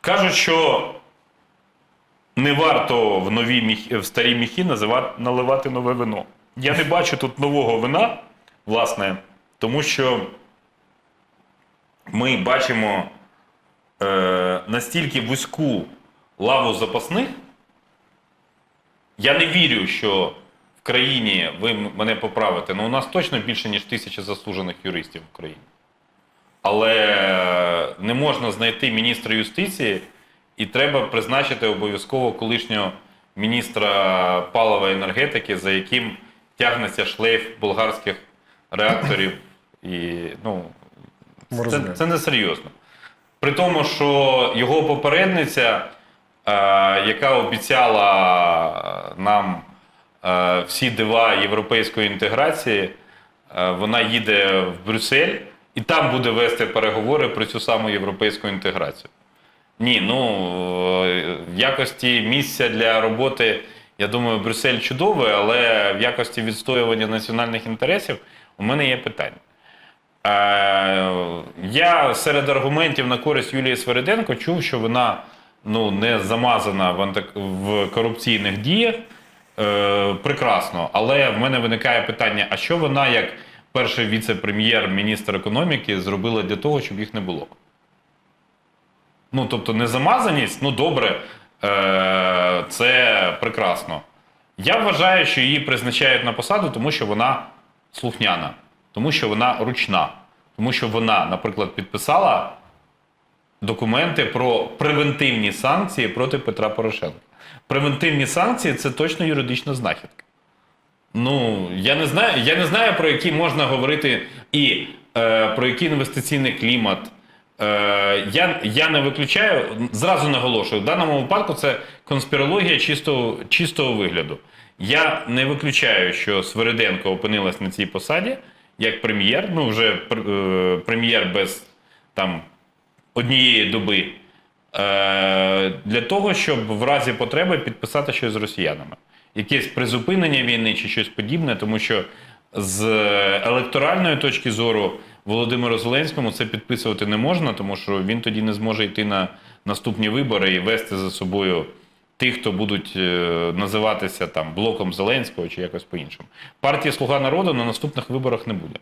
Кажуть, що не варто в нові міх... в старі міхи назива... наливати нове вино. Я не бачу тут нового вина, власне, тому що ми бачимо е, настільки вузьку лаву запасних. Я не вірю, що в країні, ви мене поправите, але у нас точно більше, ніж тисяча заслужених юристів в Україні. Але не можна знайти міністра юстиції, і треба призначити обов'язково колишнього міністра палива і енергетики, за яким тягнеться шлейф болгарських реакторів. І, ну, це, це не серйозно. При тому, що його попередниця, е, яка обіцяла нам е, всі дива європейської інтеграції, е, вона їде в Брюссель і там буде вести переговори про цю саму європейську інтеграцію. Ні, ну е, в якості місця для роботи, я думаю, Брюссель чудовий, але в якості відстоювання національних інтересів у мене є питання. Е, я серед аргументів на користь Юлії Свериденко чув, що вона ну, не замазана в, антик... в корупційних діях. Е, прекрасно. Але в мене виникає питання: а що вона, як перший віце-прем'єр, міністр економіки, зробила для того, щоб їх не було? Ну, тобто, незамазаність, ну добре, е, це прекрасно. Я вважаю, що її призначають на посаду, тому що вона слухняна, тому що вона ручна, тому що вона, наприклад, підписала документи про превентивні санкції проти Петра Порошенка. Превентивні санкції це точно юридична знахідка. Ну, я не знаю, я не знаю, про які можна говорити і е, про який інвестиційний клімат. Е, я, я не виключаю, зразу наголошую, в даному випадку це конспірологія чистого, чистого вигляду. Я не виключаю, що Свериденко опинилась на цій посаді як прем'єр, ну вже е, прем'єр без там однієї доби, е, для того, щоб в разі потреби підписати щось з росіянами. Якесь призупинення війни чи щось подібне, тому що з електоральної точки зору Володимиру Зеленському це підписувати не можна, тому що він тоді не зможе йти на наступні вибори і вести за собою тих, хто будуть е, називатися там блоком Зеленського чи якось по-іншому. Партія Слуга народу на наступних виборах не буде.